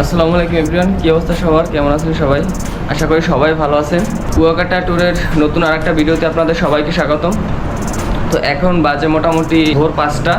আসসালামু আলাইকুম এভরিওয়ান, কী অবস্থা সবার? কেমন আছেন সবাই? আশা করি সবাই ভালো আছেন। কুয়াকাটা ট্যুরের নতুন আর একটা ভিডিওতে আপনাদের সবাইকে স্বাগতম। তো এখন বাজে মোটামুটি ভোর পাঁচটা।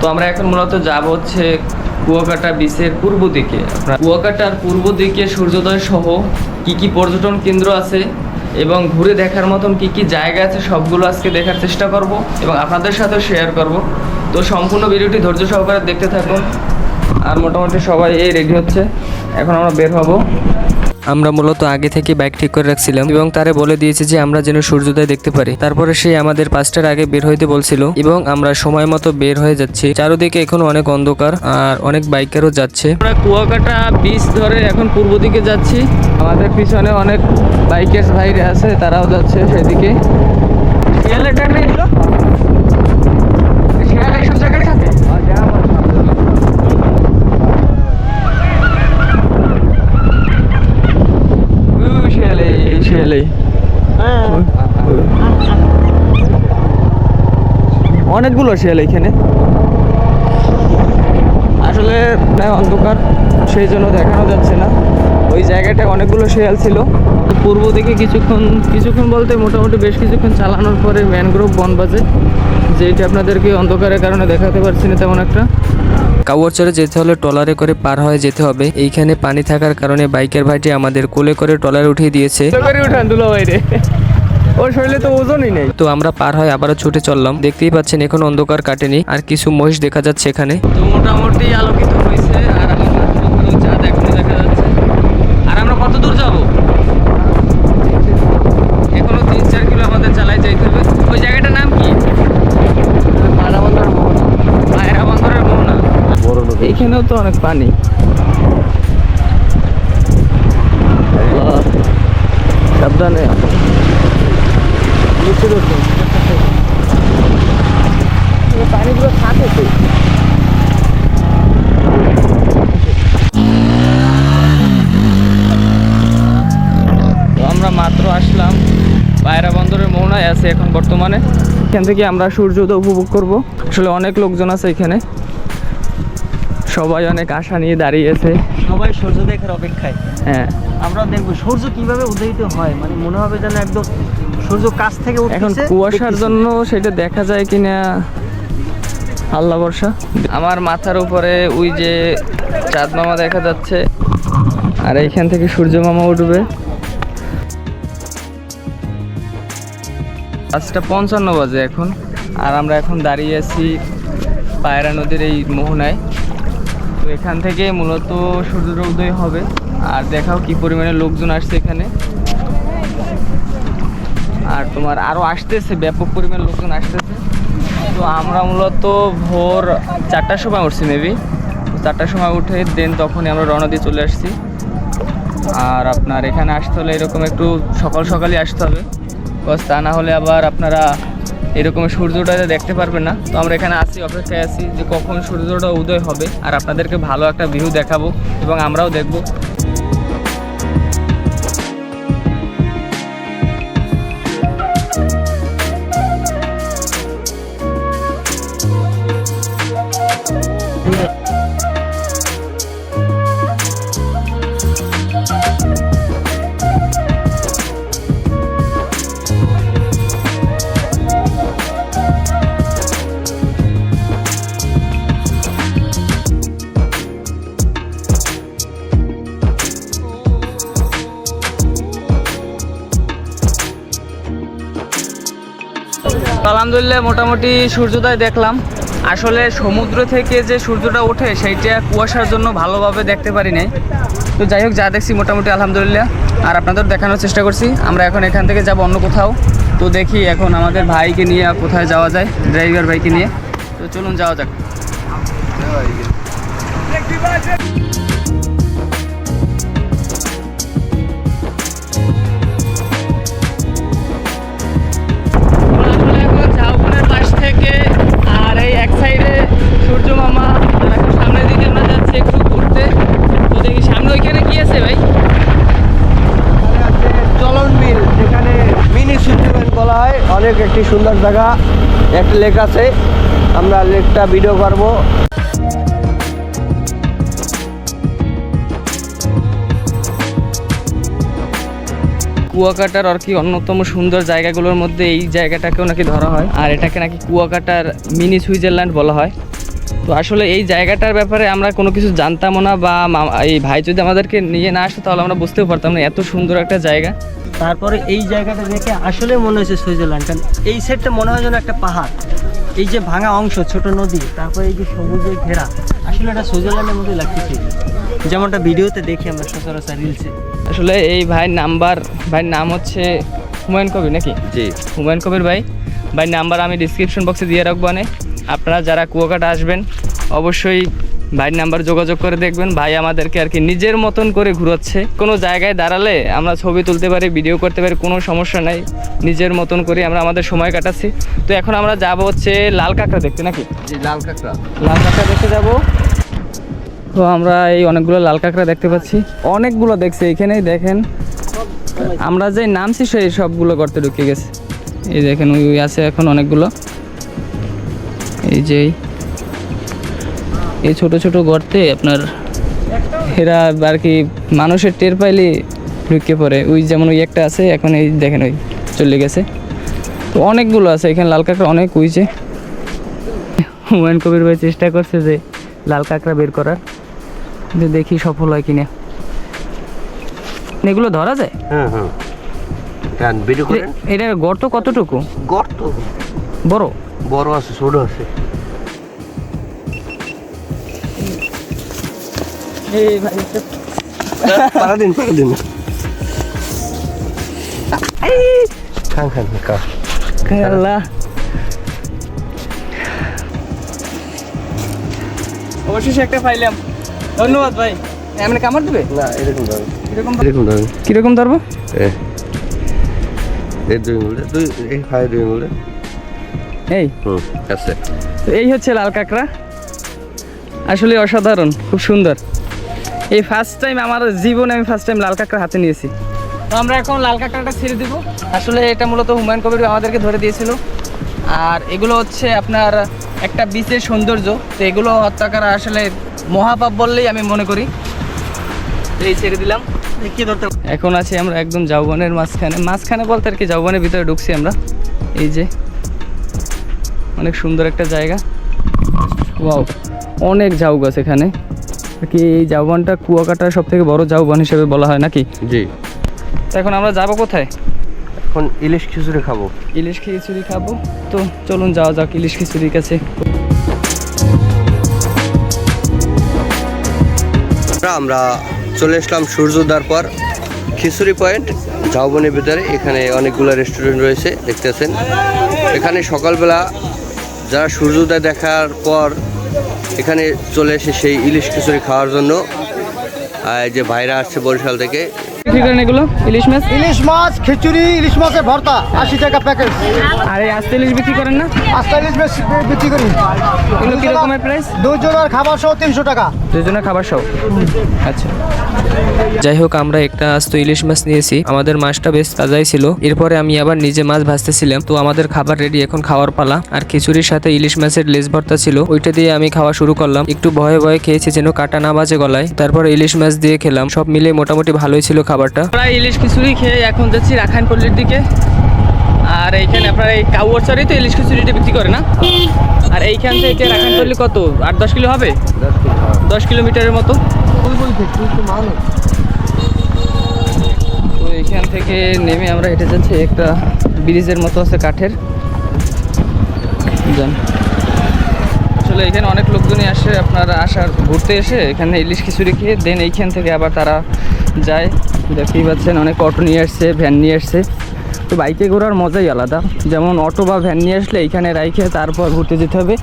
তো আমরা এখন মূলত যাব হচ্ছে কুয়াকাটা বিচের পূর্ব দিকে। আপনার কুয়াকাটার পূর্ব দিকে সূর্যোদয় সহ কি কি পর্যটন কেন্দ্র আছে এবং ঘুরে দেখার মতন কি কি জায়গা আছে সবগুলো আজকে দেখার চেষ্টা করব এবং আপনাদের সাথেও শেয়ার করব। তো সম্পূর্ণ ভিডিওটি ধৈর্য সহকারে দেখতে থাকুন। আর মোটামুটি সবাই এই রেডি হচ্ছে। এখন আমরা বের হব। আমরা মূলত আগে থেকে বাইক ঠিক করে রাখছিলাম এবং তারে বলে দিয়েছে যে আমরা যেন সূর্যোদয় দেখতে পারি। তারপরে সে আমাদের পাঁচটার আগে বের হইতে বলছিল এবং আমরা সময় মতো বের হয়ে যাচ্ছি। চারোদিকে এখন অনেক অন্ধকার আর অনেক বাইকারও যাচ্ছে। আমরা কুয়াকাটা বিচ ধরে এখন পূর্ব দিকে যাচ্ছি। আমাদের পিছনে অনেক বাইকের ভাইরে আছে তারাও যাচ্ছে সেদিকে শিয়ালের টাইমে এগুলো শিয়াল এইসব জায়গায় থাকে উ, শিয়ালে শিয়ালে অনেকগুলো শিয়াল এখানে। আসলে প্রায় অন্ধকার সেই জন্য দেখানো যাচ্ছে না। ওই জায়গাটায় অনেকগুলো শেয়াল ছিল। পূর্ব দিকে কিছুক্ষণ কিছুক্ষণ বলতে মোটামুটি বেশ কিছুক্ষণ চালানোর পরে ম্যানগ্রোভ বন বাজে যেটা আপনাদেরকে অন্ধকারের কারণে দেখাতে পারছি না তেমন একটা। কাউয়ারচরে যেতে হলে ট্রলারে করে পার হয়ে যেতে হবে। এইখানে পানি থাকার কারণে বাইকের ভাইটি আমাদের কোলে করে ট্রলারে উঠিয়ে দিয়েছে। উঠান দুলো বাইরে ওর শরীরে তো ওজনই নেই। তো আমরা পার হয়ে আবারও ছুটে চললাম। দেখতেই পাচ্ছেন এখন অন্ধকার কাটেনি। আর কিছু মহিষ দেখা যাচ্ছে এখানে। তো মোটামুটি আলোকিত হয়েছে আর আমার চাঁদ এখনও দেখা যাচ্ছে। আর আমরা কত দূর যাব? এখনও তিন চার কিলো আমাদের চালাই যাইতে হবে। ওই জায়গাটার নাম কি? পায়রা বন্দরের মোহনা। এইখানেও তো অনেক পানি। সাবধানে পানিগুলো থাকে তো তো আমরা মাত্র আসলাম পায়রা বন্দরের মোহনায় আছে এখন বর্তমানে। এখান থেকে আমরা সূর্যোদয় উপভোগ করব। আসলে অনেক লোকজন আছে এখানে। সবাই অনেক আশা নিয়ে দাঁড়িয়েছে। সবাই সূর্য দেখার অপেক্ষায়। হ্যাঁ। আমরা দেখব সূর্য কীভাবে উদয়িত হয়। মানে মনে হবে যেন একদম সূর্য কাছ থেকে এখন কুয়াশার জন্য সেটা দেখা যায় কিনা আল্লাহ বর্ষা আমার মাথার উপরে ওই যে চাঁদ মামা দেখা যাচ্ছে। আর এইখান থেকে সূর্য মামা উঠবে। পাঁচটা পঞ্চান্ন বাজে এখন। আর আমরা এখন দাঁড়িয়ে আছি পায়রা নদীর এই মোহনায়। তো এখান থেকে মূলত সূর্য উদয় হবে। আর দেখাও কি পরিমাণে লোকজন আসছে এখানে। আর তোমার আরও আসতেছে, ব্যাপক পরিমাণ লোকজন আসতেছে। তো আমরা মূলত ভোর চারটার সময় উঠছি মেবি চারটার সময় উঠে দেন তখনই আমরা রওনা দিয়ে চলে আসছি। আর আপনার এখানে আসতে হলে এরকম একটু সকাল সকালই আসতে হবে। বস তা না হলে আবার আপনারা এরকম সূর্যটা দেখতে পারবেন না। তো আমরা এখানে আসি, অপেক্ষায় আছি যে কখন সূর্যটা উদয় হবে। আর আপনাদেরকে ভালো একটা ভিউ দেখাবো এবং আমরাও দেখব। আলহামদুলিল্লাহ, মোটামুটি সূর্যোদয় দেখলাম। আসলে সমুদ্র থেকে যে সূর্যটা ওঠে, সেইটা কুয়াশার জন্য ভালোভাবে দেখতে পারি নাই। তো যাই হোক, যা দেখছি মোটামুটি আলহামদুলিল্লাহ। আর আপনাদের দেখানোর চেষ্টা করছি, আমরা এখন এখান থেকে যাব অন্য কোথাও। তো দেখি এখন আমাদের ভাইকে নিয়ে কোথায় যাওয়া যায় ড্রাইভার ভাইকে নিয়ে। তো চলুন যাওয়া যাক। একটি সুন্দর জায়গা, একটা লেক আছে। আমরা লেকটা ভিডিও করব। কুয়াকাটার আর কি অন্যতম সুন্দর জায়গাগুলোর মধ্যে এই জায়গাটাকেও নাকি ধরা হয়। আর এটাকে নাকি কুয়াকাটার মিনি সুইজারল্যান্ড বলা হয়। তো আসলে এই জায়গাটার ব্যাপারে আমরা কোনো কিছু জানতামও না বা এই ভাই যদি আমাদেরকে নিয়ে না আসতো, তাহলে আমরা বুঝতেও পারতাম না এত সুন্দর একটা জায়গা। তারপরে এই জায়গাটা দেখে আসলে মনে হয়েছে সুইজারল্যান্ড কারণ এই সাইডটা মনে হয় যেন একটা পাহাড়। এই যে ভাঙা অংশ ছোট নদী তারপরে এই যে সবুজে ঘেরা আসলে এটা সুইজারল্যান্ডের মধ্যে লাগতেছে। যেমনটা ভিডিওতে দেখি আমরা সচরাচর রিলসে আসলে এই ভাই নাম্বার ভাইয়ের নাম হচ্ছে হুমায়ুন কবির নাকি? জি। হুমায়ুন কবির ভাই ভাই নাম্বার আমি ডিসক্রিপশন বক্সে দিয়ে রাখব মানে আপনারা যারা কুয়াকাটা আসবেন অবশ্যই ভাইয়ের নাম্বার যোগাযোগ করে দেখবেন। ভাই আমাদেরকে আর কি নিজের মতন করে ঘুরাচ্ছে। কোনো জায়গায় দাঁড়ালে আমরা ছবি তুলতে পারি ভিডিও করতে পারি কোনো সমস্যা নাই। নিজের মতন করে আমরা আমাদের সময় কাটাচ্ছি। তো এখন আমরা যাব হচ্ছে লাল কাঁকড়া দেখতে নাকি? লাল কাঁকড়া লাল কাঁকড়া দেখতে যাব। তো আমরা এই অনেকগুলো লাল কাঁকড়া দেখতে পাচ্ছি। অনেকগুলো দেখছি এখানেই দেখেন। আমরা যে নামছি সেই সবগুলো গর্তে ঢুকে গেছে। এই দেখেন ওই ওই আছে এখন অনেকগুলো। এই যে এই- ছোট ছোট গর্তে আপনার এরা আর কি মানুষের টের পাইলে ঢুকে পড়ে। ওই যেমন ওই একটা আছে এখন এই দেখেন ওই চলে গেছে। তো অনেকগুলো আছে এখানে লাল কাঁকড়া অনেক উইছে হুমায়ুন কবির ভাই চেষ্টা করছে যে লাল কাঁকড়া বের করার। যে দেখি সফল হয় কিনা। এগুলো ধরা যায়? হ্যাঁ হ্যাঁ। এটার গর্ত কতটুকু? গর্ত? বড়? বড় আছে ছোট আছে। এই ভাই পারা দিন পারা খান খান কা আল্লাহ। অবশেষে একটা পাইলাম। ধন্যবাদ ভাই। এমনি কামড় দেবে? না এরকম দাও এরকম এরকম দাও কীরকম ধরবো? এই দুই মুলে দুই এই হাই দুই মুলে এই? হুম আছে। তো এই হচ্ছে লাল কাঁকড়া। আসলে অসাধারণ খুব সুন্দর। এই ফার্স্ট টাইম আমার জীবনে আমি ফার্স্ট টাইম লাল কাঁকড়া হাতে নিয়েছি। তো আমরা এখন লাল কাঁকড়াটা ছেড়ে দেবো। আসলে এটা মূলত হুমায়ুন কবির আমাদেরকে ধরে দিয়েছিল। আর এগুলো হচ্ছে আপনার একটা বিচের সৌন্দর্য। তো এগুলো হত্যা করা আসলে মহাপাপ বললেই আমি মনে করি। এই ছেড়ে দিলাম। এখন আছি আমরা একদম যৌবনের মাঝখানে। মাঝখানে বলতে আর কি যৌবনের ভিতরে ঢুকছি আমরা। এই যে, অনেক সুন্দর একটা জায়গা। ওয়াও অনেক ঝাউ গাছ এখানে। কি এই ঝাউবনটা কুয়াকাটার সব থেকে বড় ঝাউবন হিসেবে বলা হয় নাকি? জি। এখন আমরা যাব কোথায়? এখন ইলিশ খিচুড়ি খাব। ইলিশ খিচুড়ি খাব। তো চলুন যাওয়া যাক ইলিশ খিচুড়ির কাছে। আমরা চলে আসলাম সূর্যোদয়ের পর। খিচুড়ি পয়েন্ট ঝাউবনের ভিতরে। এখানে অনেকগুলো রেস্টুরেন্ট রয়েছে দেখতেছেন। এখানে সকালবেলা যারা সূর্যোদয় দেখার পর এখানে চলে এসে সেই ইলিশ খিচুড়ি খাওয়ার জন্য যে ভাইরা আসছে বরিশাল থেকে বিক্রি করেন এগুলো? ইলিশ মাছ? ইলিশ মাছ খিচুড়ি ইলিশ মাছের ভর্তা আশি টাকা প্যাকেট আর এই আস্তে ইলিশ বিক্রি করেন না? আস্তা ইলিশ বিক্রি করি। এগুলো কি রকমের প্রাইস দুজনের খাবার সহ তিনশো টাকা। দুজনের খাবার সহ? আচ্ছা। যাই হোক আমরা একটা আস্ত ইলিশ মাছ নিয়েছি। আমাদের মাছটা বেশ তাজাই ছিল। এরপরে আমি আবার নিজে মাছ ভাজতেছিলাম। তো আমাদের খাবার রেডি এখন খাওয়ার পালা। আর খিচুড়ির সাথে ইলিশ মাছের লেজ ভর্তা ছিল। ওইটা দিয়ে আমি খাওয়া শুরু করলাম। একটু ভয়ে ভয়ে খেয়েছি যেন কাটা না বাজে গলায়। তারপর ইলিশ মাছ দিয়ে খেলাম। সব মিলে মোটামুটি ভালোই ছিল খাবারটা? আমরা ইলিশ খিচুড়ি খেয়ে এখন যাচ্ছি রাখাইন রাখাইনপল্লির দিকে। আর এইখানে আপনার এই কাউয়ারচারি তো ইলিশ খিচুড়িটা বিক্রি করে না? আর এইখান থেকে রাখাইনপল্লি কত? আট, দশ কিলো হবে? দশ কিলোমিটারের মতো। তো এইখান থেকে নেমে আমরা হেঁটে যাচ্ছি, একটা ব্রিজের মতো আছে কাঠের। যান। আসলে এখানে অনেক লোকজনই আসে, আপনার আসার ঘুরতে এসে এখানে ইলিশ খিচুড়ি খেয়ে, দেন এইখান থেকে আবার তারা যায়। দেখতেই পাচ্ছেন, অনেক অটো নিয়ে আসছে ভ্যান নিয়ে আসছে। তো বাইকে ঘোরার মজাই আলাদা। যেমন অটো বা ভ্যান নিয়ে আসলে এইখানে রাইখে তারপর ঘুরতে যেতে হবে।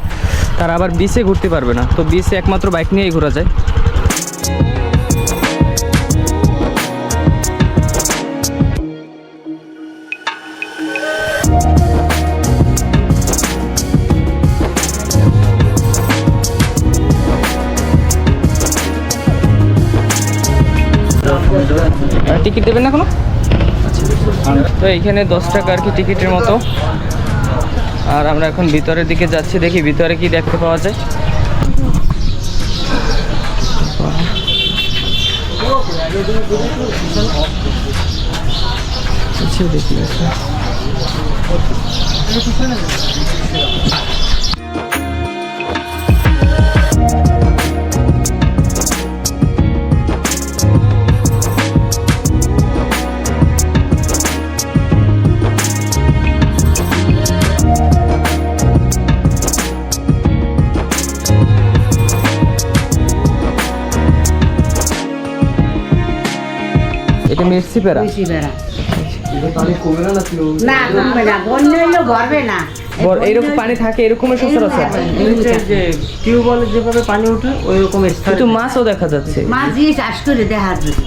তারা আবার বিচে ঘুরতে পারবে না। তো বিচে একমাত্র বাইক নিয়েই ঘোরা যায়। টিকিট দেবেন না কোনো তো এইখানে দশ টাকা আর কি টিকিটের মতো। আর আমরা এখন ভিতরের দিকে যাচ্ছি, দেখি ভিতরে কি দেখতে পাওয়া যায়। আচ্ছা দেখি। আচ্ছা মির্চি পেরা বেশি না কমবে না। বন্যা হইলেও ভরবে না। এইরকম পানি থাকে এরকমই সচরাচর। যে টিউবওয়েলে যেভাবে পানি ওঠে ওই রকমের কিন্তু মাছও দেখা যাচ্ছে। মাছ দিয়ে চাষ করে দেখা যায়।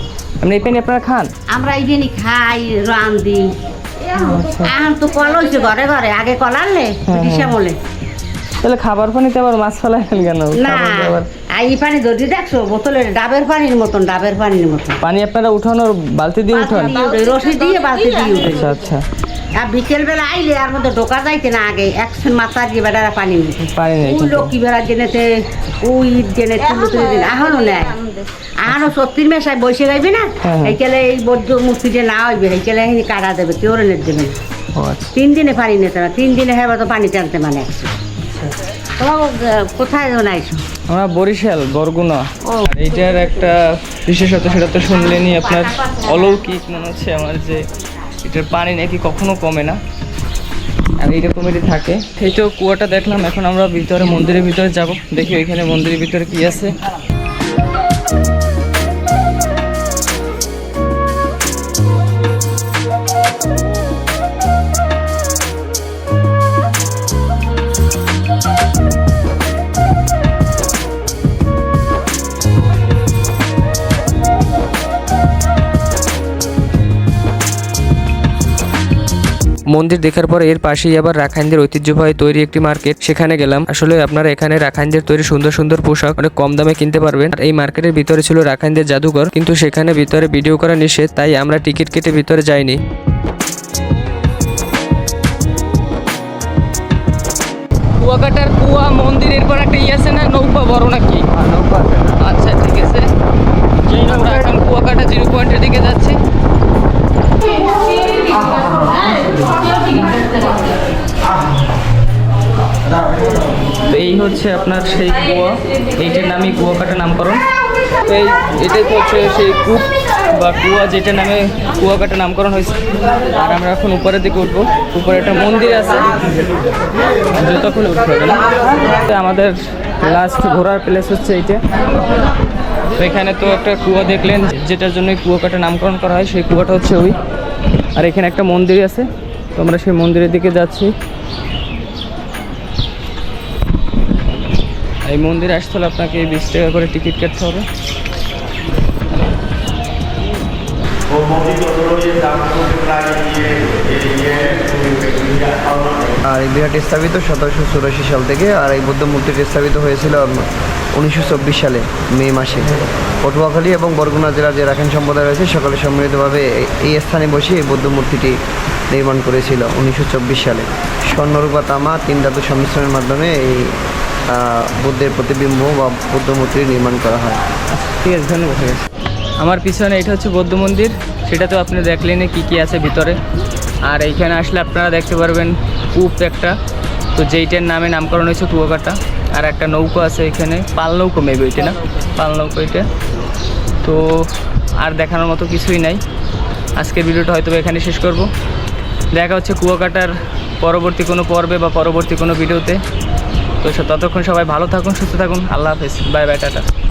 আপনি এই পানি আপনারা খান? আমরা এই খাই রান্ধি এখন তো কল হয়েছে ঘরে ঘরে। আগে কল আনলে ডিসেম্বলে তাহলে খাবার পানিতে আবার মাছ ফেলাইলেন কেন? না। আর এই পানি ধরি দেখছ বোতলের ডাবের পানির মতন ডাবের পানির মতন। পানি আপনারা উঠানোর বালতি দিয়ে উঠান? রশি দিয়ে বালতি দিয়ে উঠে আচ্ছা আচ্ছা। আর বিকেল বেলা আইলে আর মধ্যে ঢোকা যাইতে না আগে একশন মাথা দিয়ে বেড়ারা পানি উঠে পানি নেই ওই লক্ষ্মী বেড়া জেনেতে ওই জেনে তুলো তুলে দিন এখনও নেয়। এখনও সত্যির মেশায় বসে গাইবে না হ্যাঁ, হ্যাঁ। এইকালে এই বৌদ্ধ মূর্তিটা না হইবে এইকালে এখানে কাটা দেবে কেউ রেনে দেবে আচ্ছা। তিন দিনে পানি নিতে না তিন দিনে হ্যাঁ তো পানি টানতে মানে। একশো তোমার কোথায় আমরা বরিশাল বরগুনা আর এইটার একটা বিশেষত সেটা তো শুনলেনি আপনার অলৌকিক মনে হচ্ছে আমার যে এটার পানি নাকি কখনো কমে না। আর এইরকমেরই থাকে। এই তো কুয়াটা দেখলাম এখন আমরা ভিতরে মন্দিরের ভিতরে যাব। দেখি ওইখানে মন্দিরের ভিতরে কি আছে। মন্দির দেখার পর এর পাশেই আবার রাখাইনদের ঐতিহ্যবাহী তৈরি একটি মার্কেট। সেখানে গেলাম। আসলে আপনারা এখানে রাখাইনদের তৈরি সুন্দর সুন্দর পোশাক অনেক কম দামে কিনতে পারবেন। আর এই মার্কেটের ভিতরে ছিল রাখাইনদের জাদুঘর। কিন্তু সেখানে ভিতরে ভিডিও করা নিষেধ, তাই আমরা টিকিট কেটে ভিতরে যাইনি। কুয়াকাটার কুয়া মন্দিরের পর একটা ইয়ে আছে না, নৌকা বড় নাকি আচ্ছা ঠিক আছে আমরা এখন কুয়াকাটা জিরো পয়েন্টের দিকে যাচ্ছি তো এই হচ্ছে আপনার সেই কুয়া এইটার নামই কুয়াকাটা নামকরণ। এই এটাই তো হচ্ছে সেই কূপ বা কুয়া যেটা নামে কুয়াকাটা নামকরণ হয়েছে। আর আমরা এখন উপরের দিকে উঠবো। উপরে একটা মন্দির আছে। যতক্ষণ উঠতে হবে না। আমাদের লাস্ট ঘোরার প্লেস হচ্ছে এইটা। তো এখানে তো একটা কুয়া দেখলেন, যেটার জন্য কুয়াকাটা নামকরণ করা হয়, সেই কুয়াটা হচ্ছে ওই। আর এখানে একটা মন্দির আছে। তো আমরা সেই মন্দিরের দিকে যাচ্ছি। এই মন্দিরে আসতে হলে আপনাকে বিশ টাকা করে টিকিট কাটতে হবে। আর এই বিহারটি স্থাপিত সতেরোশো চুরাশি সাল থেকে আর এই বৌদ্ধ মূর্তিটি স্থাপিত হয়েছিল উনিশশো চব্বিশ সালে মে মাসে। পটুয়াখালী এবং বরগুনা জেলার যে রাখাইন সম্প্রদায় রয়েছে সকলে সম্মিলিতভাবে এই- এই স্থানে বসে এই বৌদ্ধ মূর্তিটি নির্মাণ করেছিল উনিশশো চব্বিশ সালে। স্বর্ণরূপা তামা তিন ধাতু সংমিশ্রণের মাধ্যমে এই বুদ্ধের প্রতিবিম্ব বা বৌদ্ধ মূর্তি নির্মাণ করা হয়। ঠিক আছে, ধন্যবাদ, ঠিক আছে। আমার পিছনে এটা হচ্ছে বৌদ্ধ মন্দির। সেটা তো আপনি দেখলেন কি কি আছে ভিতরে। আর এইখানে আসলে আপনারা দেখতে পারবেন কূপ একটা। তো যেইটার নামে নামকরণ হয়েছে কুয়াকাটা। আর একটা নৌকো আছে এখানে। পাল নৌকো মেবি ওইটা না? পাল নৌকো এটা। তো আর দেখানোর মতো কিছুই নাই। আজকের ভিডিওটা হয়তো এখানে শেষ করব। দেখা হচ্ছে কুয়াকাটার পরবর্তী কোনো পর্বে বা পরবর্তী কোনো ভিডিওতে। তো ততক্ষণ সবাই ভালো থাকুন সুস্থ থাকুন। আল্লাহ হাফিজ। Bye bye tata.